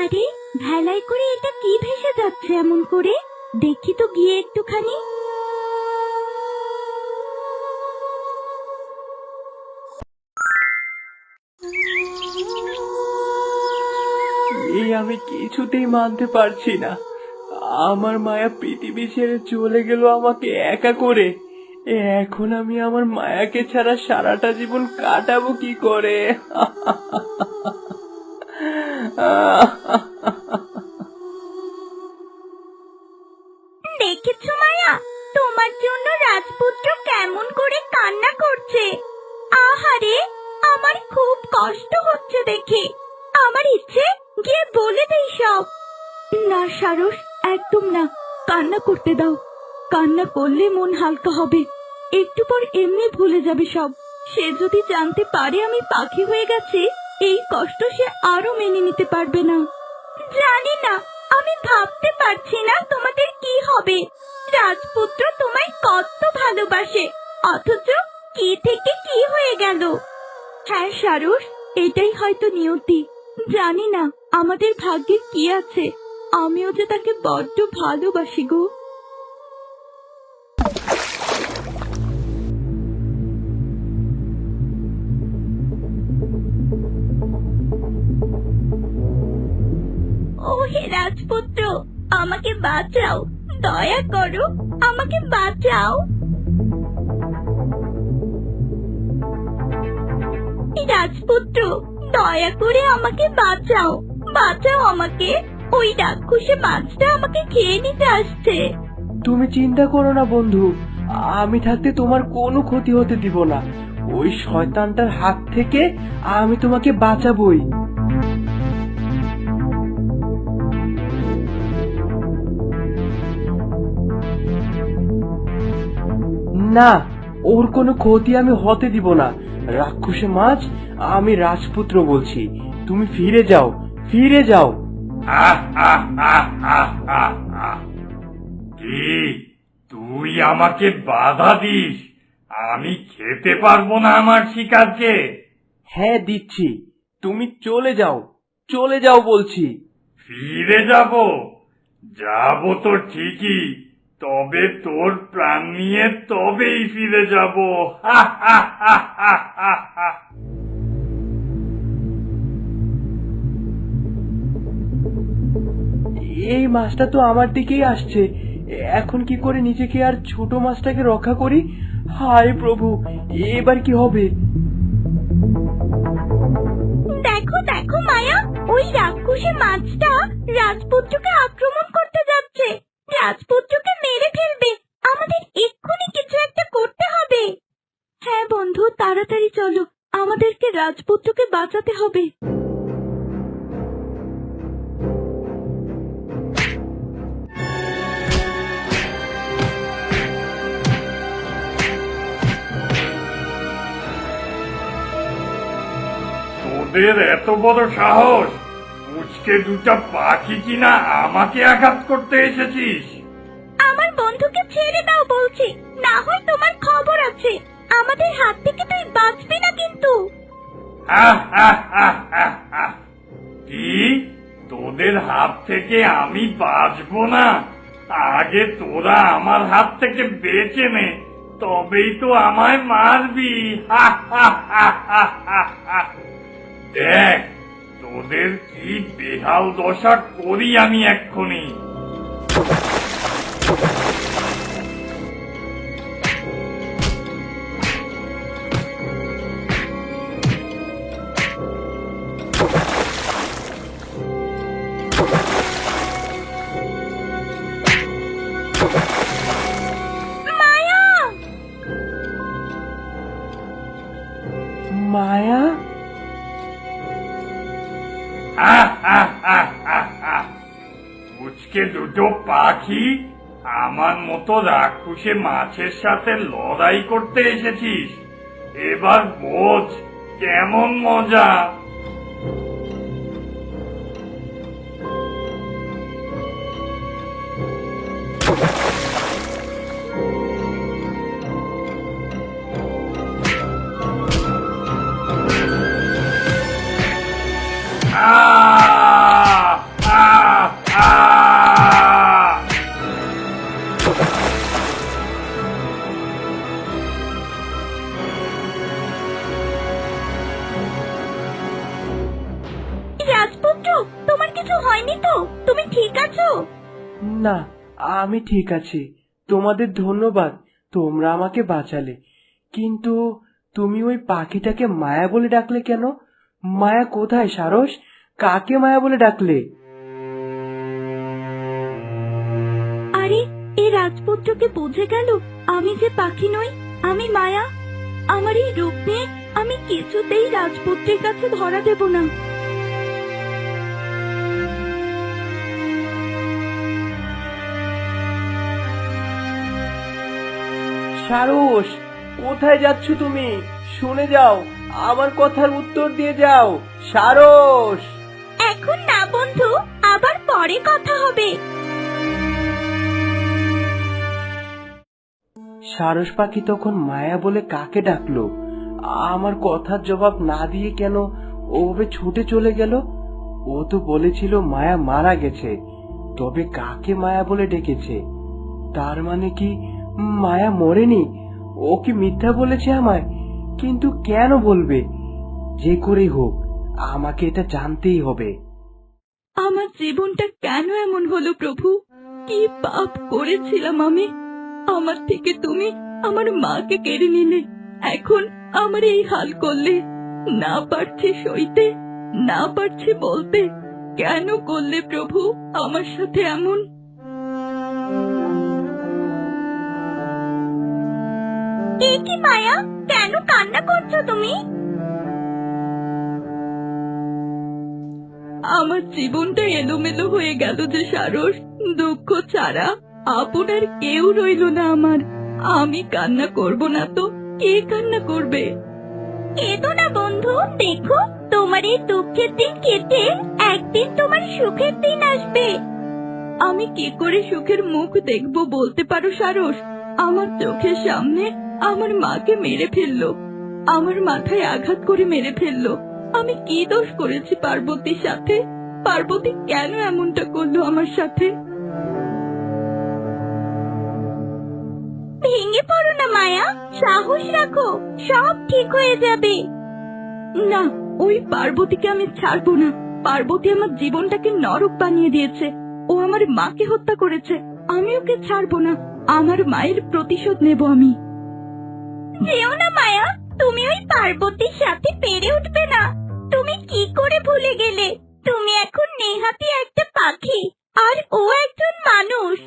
আরে ভেলায় করে এটা কি ভেসে যাচ্ছে এমন করে? দেখি তো গিয়ে একটুখানি। কিছুতেই মানতে পারছি না। আমার মায়া পৃথিবী ছেড়ে চলে গেল আমাকে একা করে। এখন আমি আমার মায়াকে ছাড়া সারাটা জীবন কাটাবো কি করে? কান্না করলে মন হালকা হবে। একটু পর এমনি ভুলে যাবে সব। সে যদি জানতে পারে আমি পাখি হয়ে গেছি, এই কষ্ট সে আরও মেনে নিতে পারবে না। জানি না, আমি ভাবতে পারছি না তোমাদের কি হবে। রাজপুত্র তোমায় কত ভালোবাসে, অথচ কি থেকে কি হয়ে গেল? হ্যাঁ সারস, এটাই হয়তো নিয়তি। জানি না, আমাদের ভাগ্যে কি আছে। আমিও যে তাকে বড্ড ভালোবাসি গো। আমাকে বাঁচাও। দয়া করো, আমাকে বাঁচাও। রাজপুত্র, দয়া করে আমাকে বাঁচাও। বাঁচাও আমাকে। ওই রাক্ষসে মাছটা আমাকে খেয়ে নিতে আসছে। তুমি চিন্তা করো না, বন্ধু। আমি থাকতে তোমার কোনো ক্ষতি হতে দিব না। ওই শয়তানটার হাত থেকে আমি তোমাকে বাঁচাবই। না ওর কোনো ক্ষতি আমি হতে দিব না। রাক্ষসে মাছ আমি রাজপুত্র বলছি। তুমি ফিরে যাও ফিরে যাও। কি? তুই আমাকে বাধা দিস? আমি খেতে পারব না আমার শিকারকে। হ্যাঁ দিচ্ছি। তুমি চলে যাও চলে যাও বলছি। ফিরে যাব? যাব তো ঠিকই তবে তোর প্রাণ নিয়ে তবেই ফিরে যাব। এই মাছটা তো আমার দিকেই আসছে। এখন কি করে নিজেকে আর ছোট মাছটাকে রক্ষা করি? হায় প্রভু এবার কি হবে? দেখো দেখো মায়া ওই রাক্ষসী মাছটা রাজপুত্রকে আক্রমণ তাড়াতাড়ি চলো আমাদেরকে রাজপুত্রকে বাঁচাতে হবে। তোদের এত বড় সাহস? উচকে দুটা পাখি কিনা আমাকে আঘাত করতে এসেছিস? আমার বন্ধুকে ছেড়ে দাও বলছি না হয় তোমার খবর আছে। আমাদের হাত থেকে তুই বাঁচবি না কিন্তু। কি? তোদের হাত থেকে আমি বাঁচবো না? আগে তোরা আমার হাত থেকে বেঁচে নে, তবেই তো আমায় মারবি। দেখ, তোদের কি বেহাল দশা করি আমি এক্ষুনি। মায়া উচকে দুটো পাখি আমার মতো রাক্ষসে মাছের সাথে লড়াই করতে এসেছিস। এবার বোঝ কেমন মজা। আমি ঠিক আছি। তোমাদের ধন্যবাদ, তোমরা আমাকে বাঁচালে। কিন্তু তুমি ওই পাখিটাকে মায়া বলে ডাকলে কেন? মায়া কোথায়, সারস? কাকে মায়া বলে ডাকলে? আরে এই রাজপুত্রকে বুঝে গেল আমি যে পাখি নই, আমি মায়া। আমার এই রূপ নিয়ে আমি কিছুতেই রাজপুত্রের কাছে ধরা দেব না। সারস কোথায় যাচ্ছ তুমি? শুনে যাও আমার কথার উত্তর দিয়ে যাও। সারস! এখন না বন্ধু আবার পরে কথা হবে। সারস পাখি তখন মায়া বলে কাকে ডাকলো? আমার কথার জবাব না দিয়ে কেন ওভাবে ছুটে চলে গেল? ও তো বলেছিল মায়া মারা গেছে তবে কাকে মায়া বলে ডেকেছে? তার মানে কি মায়া মরেনি। ও কি মিথ্যা বলেছে আমায়? কিন্তু কেন বলবে? যে করেই হোক, আমাকে এটা জানতেই হবে। আমার জীবনটা কেন এমন হলো প্রভু? কি পাপ করেছিলাম আমি? আমার থেকে তুমি আমার মাকে কেড়ে নিলে। এখন আমার এই হাল করলে? না পারছি সইতে, না পারছি বলতে। কেন করলে প্রভু আমার সাথে এমন? কি মায়া? কেন কান্না করছ তুমি? আমার জীবনটা এলোমেলো হয়ে গেল যে সারস দুঃখ ছাড়া আপনার কেউ রইল না আমার। আমি কান্না করব না তো কে কান্না করবে? কেঁদো না বন্ধু দেখো তোমার এই দুঃখের দিন কেটে একদিন তোমার সুখের দিন আসবে। আমি কি করে সুখের মুখ দেখব বলতে পারো সারস? আমার চোখের সামনে আমার মাকে মেরে ফেলল। আমার মাথায় আঘাত করে মেরে ফেলল। আমি কি দোষ করেছি পার্বতীর সাথে? পার্বতী কেন এমনটা করল আমার সাথে? ভেঙে পড়ো না মায়া। সাহস রাখো। সব ঠিক হয়ে যাবে। না ওই পার্বতীকে আমি ছাড়বো না। পার্বতী আমার জীবনটাকে নরক বানিয়ে দিয়েছে। ও আমার মাকে হত্যা করেছে। আমি ওকে ছাড়বো না। আমার মায়ের প্রতিশোধ নেব আমি। যেও না, মায়া। তুমি ওই পার্বতীর সাথে পেরে উঠবে না। তুমি কি করে ভুলে গেলে? তুমি এখন নেহাতি একটা পাখি, আর ও একজন মানুষ।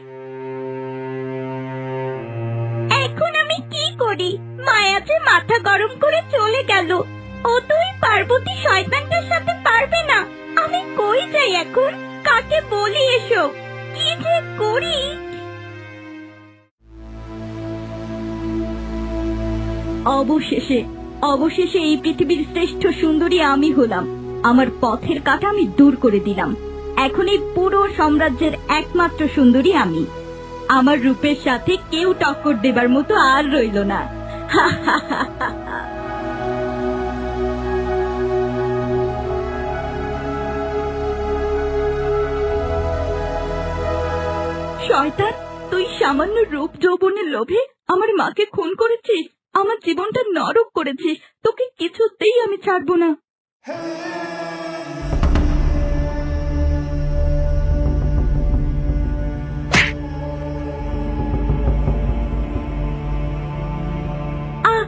এখন আমি কি করি? মায়া যে মাথা গরম করে চলে গেল। ও তো ওই পার্বতী শয়তানটার সাথে পারবে না। আমি কই যাই এখন? কাকে বলি এসব? কি যে করি? অবশেষে অবশেষে এই পৃথিবীর শ্রেষ্ঠ সুন্দরী আমি হলাম। আমার পথের কাটা আমি দূর করে দিলাম। এখন এই পুরো সাম্রাজ্যের একমাত্র সুন্দরী আমি। আমার রূপের সাথে কেউ টক্কর দেবার মতো আর রইল না। শয়তান, তুই সামান্য রূপ যৌবনের লোভে আমার মাকে খুন করেছিস? আমার জীবনটা নরক করেছিস তোকে কিছুতেই আমি ছাড়বো না। আহ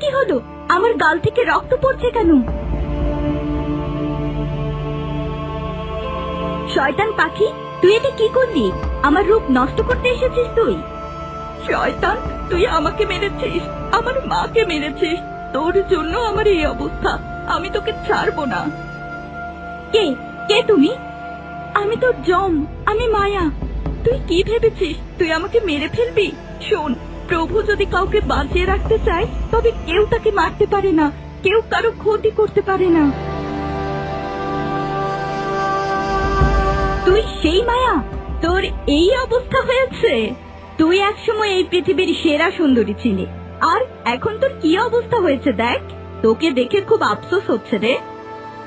কি হলো? আমার গাল থেকে রক্ত পড়ছে কেন? শয়তান পাখি, তুই এটা কি করলি? আমার রূপ নষ্ট করতে এসেছিস তুই। শয়তান, তুই আমাকে মেরেছিস, আমার মাকে মেরেছিস। তোর জন্য আমার এই অবস্থা, আমি তোকে ছাড়বো না। কে? কে তুমি? আমি তো জম, আমি মায়া। তুই কি ভেবেছিস? তুই আমাকে মেরে ফেলবি? শোন, প্রভু যদি কাউকে বাঁচিয়ে রাখতে চায়, তবে কেউ তাকে মারতে পারে না, কেউ কারও ক্ষতি করতে পারে না। তুই সেই মায়া? তোর এই অবস্থা হয়েছে। তুই একসময় এই পৃথিবীর সেরা সুন্দরী ছিলি। আর এখন তোর কি অবস্থা হয়েছে দেখ? তোকে দেখে খুব আফসোস হচ্ছে রে।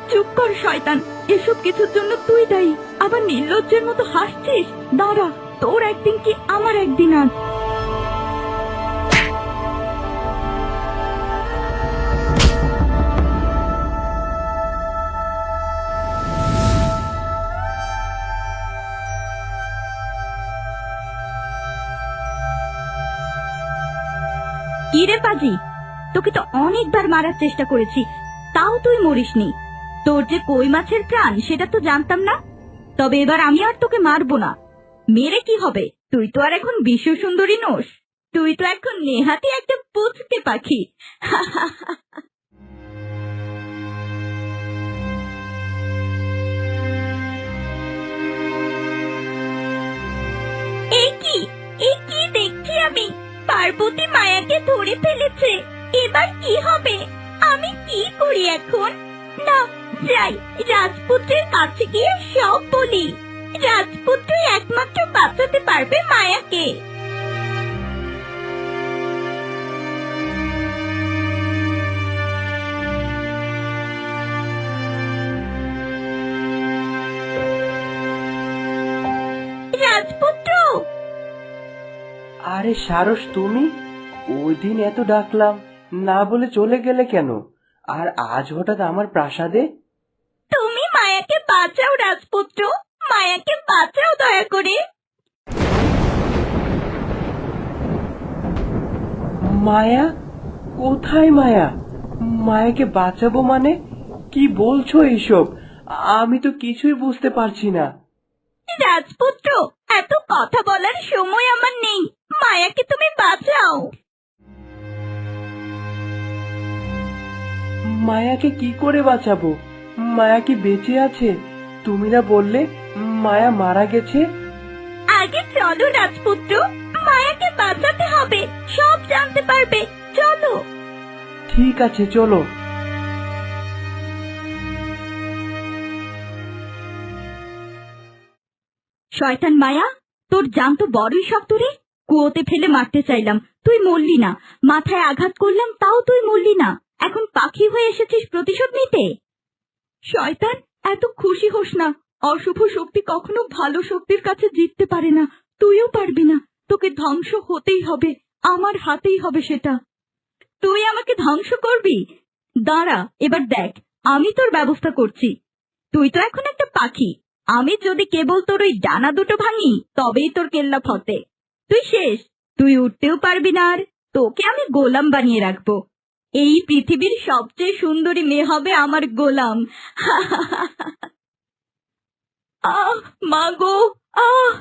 চুপ কর, শয়তান। এসব কিছুর জন্য তুই দায়ী। আবার নির্লজ্জের মতো হাসছিস? দাঁড়া, তোর একদিন কি আমার একদিন আজ? অনেকবার মারার চেষ্টা করেছি, তাও তুই মরিসনি। তোর যে কই মাছের প্রাণ, সেটা তো জানতাম না। তবে এবার আমি আর তোকে মারবো না। মেরে কি হবে? তুই তো আর এখন বিশ্ব সুন্দরী নোস। তুই তো এখন নেহাতি একটা পুচকে পাখি। এই কি এই কি দেখছি আমি। পার্বতী মায়াকে ধরে ফেলেছে। এবার কি হবে? আমি কি করি এখন? না যাই রাজপুত্রের কাছে গিয়ে সব বলি। রাজপুত্রই একমাত্র বাঁচাতে পারবে মায়াকে। রাজপুত্র! আরে সারস, তুমি? ওই দিন এত ডাকলাম। না বলে চলে গেলে কেন? আর আজ হঠাৎ আমার প্রাসাদে? তুমি মায়াকে বাঁচাও রাজপুত্র। মায়াকে বাঁচাও দয়া করে। মায়া? কোথায় মায়া? মায়াকে বাঁচাবো মানে? কি বলছো এইসব? আমি তো কিছুই বুঝতে পারছি না। রাজপুত্র এত কথা বলার সময় আমার নেই। মায়াকে তুমি বাঁচাও। মায়াকে কি করে বাঁচাবো? মায়া কি বেঁচে আছে? তুমি না বললে মায়া মারা গেছে? আগে চলো রাজপুত্র। মায়াকে বাঁচাতে হবে। সব জানতে পারবে। চলো। ঠিক আছে চলো। শয়তান মায়া তোর জান তো বড়ই শক্ত রে। কুয়োতে ফেলে মারতে চাইলাম। তুই মরলি না। মাথায় আঘাত করলাম তাও তুই মরলি না। এখন পাখি হয়ে এসেছিস প্রতিশোধ নিতে? শয়তান, এত খুশি হোস না। অশুভ শক্তি কখনো ভালো শক্তির কাছে জিততে পারে না। তুইও পারবি না। তোকে ধ্বংস হতেই হবে। আমার হাতেই হবে সেটা। তুই আমাকে ধ্বংস করবি? দাঁড়া, এবার দেখ। আমি তোর ব্যবস্থা করছি। তুই তো এখন একটা পাখি। আমি যদি কেবল তোর ওই ডানা দুটো ভাঙি, তবেই তোর কেল্লা ফতে। তুই শেষ। তুই উঠতেও পারবি না আর। তোকে আমি গোলাম বানিয়ে রাখব। এই পৃথিবীর সবচেয়ে সুন্দরী মেয়ে হবে আমার গোলাম। আহ, মা গো, আহ।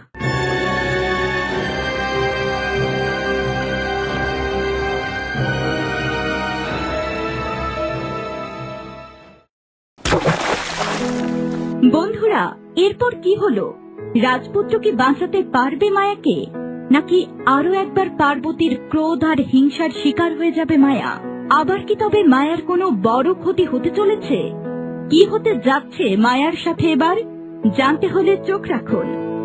বন্ধুরা, এরপর কি হলো? রাজপুত্র কি বাঁচাতে পারবে মায়াকে? নাকি আরও একবার পার্বতীর ক্রোধ আর হিংসার শিকার হয়ে যাবে মায়া? আবার কি তবে মায়ার কোনো বড় ক্ষতি হতে চলেছে? কি হতে যাচ্ছে মায়ার সাথে এবার? জানতে হলে চোখ রাখুন।